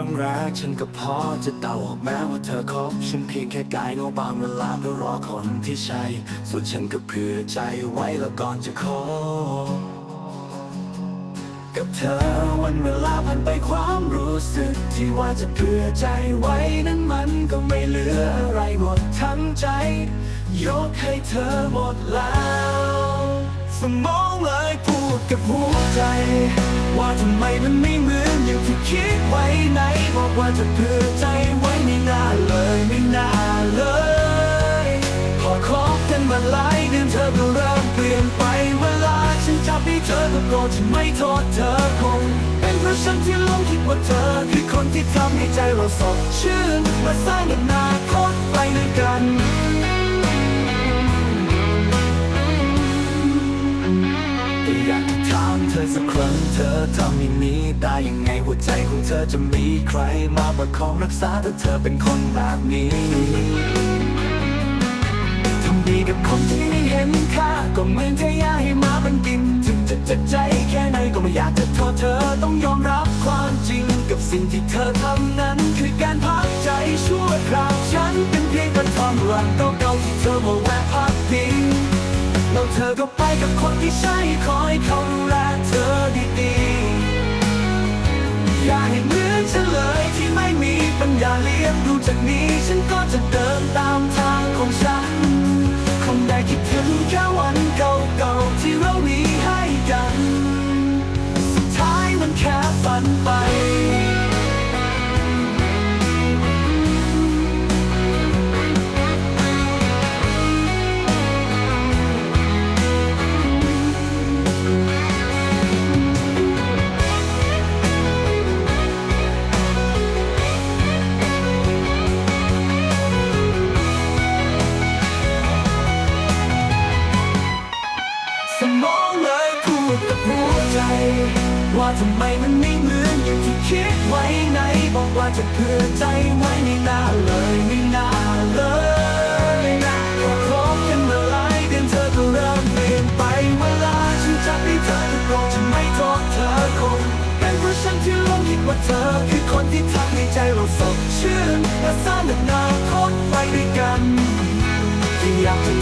รั้งแรกฉันก็พอจะเดาออกแม้ว่าเธอคบฉันเพียงแค่กายโนบางเวลาเพื่อรอคนที่ใช่ ส่วนฉันก็เผื่อใจไว้แล้วก่อนจะคบกับเธอวันเวลาผ่านไปความรู้สึก ที่ว่าจะเผื่อใจไว้นั้นมันก็ไม่เหลืออะไรหมดทั้งใจ ยกให้เธอหมดแล้ว สมองเลยพูดกับหัวใจ ว่าทำไมมันไม่เหมือนอย่างที่คิดไว้ไหนบอกว่าจะเผื่อใจไว้ไม่น่าเลยไม่น่าเลย พอคบกันมาหลายเดือนเธอก็เริ่มเปลี่ยนไปเวลาฉันจับให้เธอก็โกรธฉันไม่โทษเธอคง เป็นเพราะฉันที่ลงคิดว่าเธอ คือคนที่ทำให้ใจเราสดชื่นมาสร้างอนาคตไปด้วยกัน เธอทำอย่างนี้ได้ยังไงหัวใจของเธอจะมีใครมาประคองรักษาถ้าเธอเป็นคนแบบนี้ทำดีกับคนที่ไม่เห็นค่าก็เหมือนเทยาให้มามันกิน ถึงจะเจ็บใจแค่ไหนก็ไม่อยากจะโทษเธอต้องยอมรับความจริง กับสิ่งที่เธอทำนั้น คือการพักใจชั่วคราวฉันเป็นเพียงกระทอมรังเก่าๆที่เธอมาแวะพักพิง แล้วเธอก็ไปกับคนที่ใช่คอยเขาดูแลเธอดีๆ อย่าให้เหมือนฉันเลยที่ไม่มีปัญญาเลี้ยงดูจากนี้ฉันก็จะเดินตามทางของฉัน คงได้คิดถึงแค่วัน ว่าทำไมมันไม่เหมือนอย่างที่คิดไว้ไหน บอกว่าจะเผื่อใจไว้ไม่น่าเลยไม่น่าเลยพอคบกันมาหลายเดือนเธอก็เริ่มเปลี่ยนไปเวลาฉันจับให้เธอโกรธฉันไม่โทษเธอคงเป็นเพราะฉันที่หลงคิดว่าเธอคือคนที่ทำให้ใจเราสดชื่นและสร้างอนาคตไปด้วยกันที่อยากจะ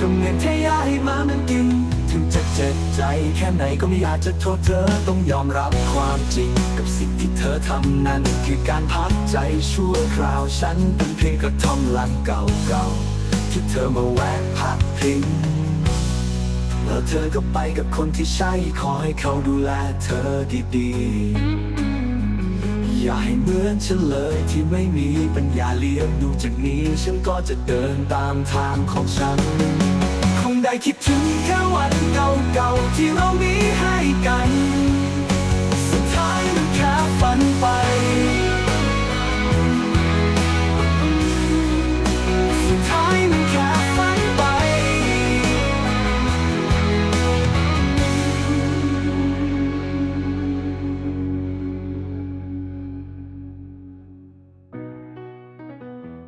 ก็เหมือนเทยาให้มามันกิน ถึงจะเจ็บใจแค่ไหนก็ไม่อยากจะโทษเธอต้องยอมรับความจริง กับสิ่งที่เธอทำนั้น คือการพักใจชั่วคราวฉันเป็นเพียงกระท่อมหลังเก่าๆที่เธอมาแวะพักพิงแล้วเธอก็ไปกับคนที่ใช่ขอให้เขาดูแลเธอดีๆ อย่าให้เหมือนฉันเลยที่ไม่มีปัญญาเลี้ยงดูจากนี้ ฉันก็จะเดินตามทางของฉัน คงได้คิดถึงแค่วันเก่าๆที่เรามีให้กัน